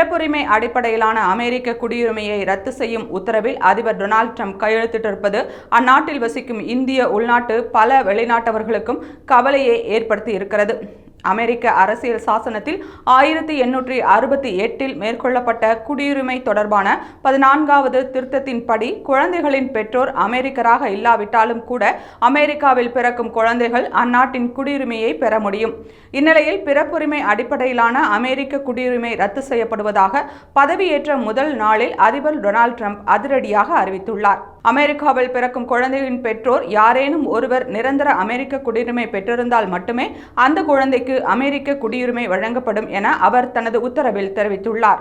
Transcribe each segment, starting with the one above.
பிறப்புரிமை அடிப்படையிலான அமெரிக்க குடியுரிமையை ரத்து செய்யும் உத்தரவில் அதிபர் டொனால்ட் ட்ரம்ப் கையெழுத்திட்டிருப்பது அந்நாட்டில் வசிக்கும் இந்திய உள்நாட்டு பல வெளிநாட்டவர்களுக்கும் கவலையை ஏற்படுத்தி இருக்கிறது. அமெரிக்க அரசியல் சாசனத்தில் ஆயிரத்தி எண்ணூற்றி அறுபத்தி எட்டில் மேற்கொள்ளப்பட்ட குடியுரிமை தொடர்பான பதினான்காவது திருத்தத்தின்படி குழந்தைகளின் பெற்றோர் அமெரிக்கராக இல்லாவிட்டாலும் கூட அமெரிக்காவில் பிறக்கும் குழந்தைகள் அந்நாட்டின் குடியுரிமையை பெற முடியும். இந்நிலையில் பிறப்புரிமை அடிப்படையிலான அமெரிக்க குடியுரிமை ரத்து செய்யப்படுவதாக பதவியேற்ற முதல் நாளில் அதிபர் டொனால்ட் ட்ரம்ப் அதிரடியாக அறிவித்துள்ளார். அமெரிக்காவில் பிறக்கும் குழந்தையின் பெற்றோர் யாரேனும் ஒருவர் நிரந்தர அமெரிக்க குடியுரிமை பெற்றிருந்தால் மட்டுமே அந்த குழந்தைக்கு அமெரிக்க குடியுரிமை வழங்கப்படும் என அவர் தனது உத்தரவில் தெரிவித்துள்ளார்.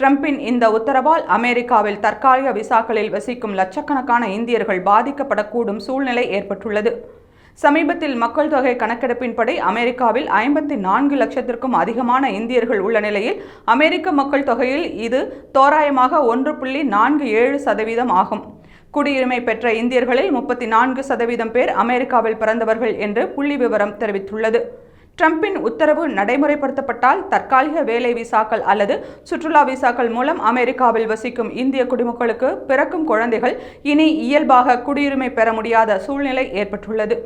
ட்ரம்பின் இந்த உத்தரவால் அமெரிக்காவில் தற்காலிக விசாக்களில் வசிக்கும் லட்சக்கணக்கான இந்தியர்கள் பாதிக்கப்படக்கூடும் சூழ்நிலை ஏற்பட்டுள்ளது. சமீபத்தில் மக்கள் தொகை கணக்கெடுப்பின்படி அமெரிக்காவில் ஐம்பத்தி நான்கு லட்சத்திற்கும் அதிகமான இந்தியர்கள் உள்ள நிலையில் அமெரிக்க மக்கள் தொகையில் இது தோராயமாக ஒன்று புள்ளி நான்கு ஏழு சதவீதம் ஆகும். குடியுரிமை பெற்ற இந்தியர்களில் முப்பத்தி நான்கு சதவீதம் பேர் அமெரிக்காவில் பிறந்தவர்கள் என்று புள்ளி விவரம் தெரிவித்துள்ளது. ட்ரம்பின் உத்தரவு நடைமுறைப்படுத்தப்பட்டால் தற்காலிக வேலை விசாக்கள் அல்லது சுற்றுலா விசாக்கள் மூலம் அமெரிக்காவில் வசிக்கும் இந்திய குடிமக்களுக்கு பிறக்கும் குழந்தைகள் இனி இயல்பாக குடியுரிமை பெற முடியாத சூழ்நிலை ஏற்பட்டுள்ளது.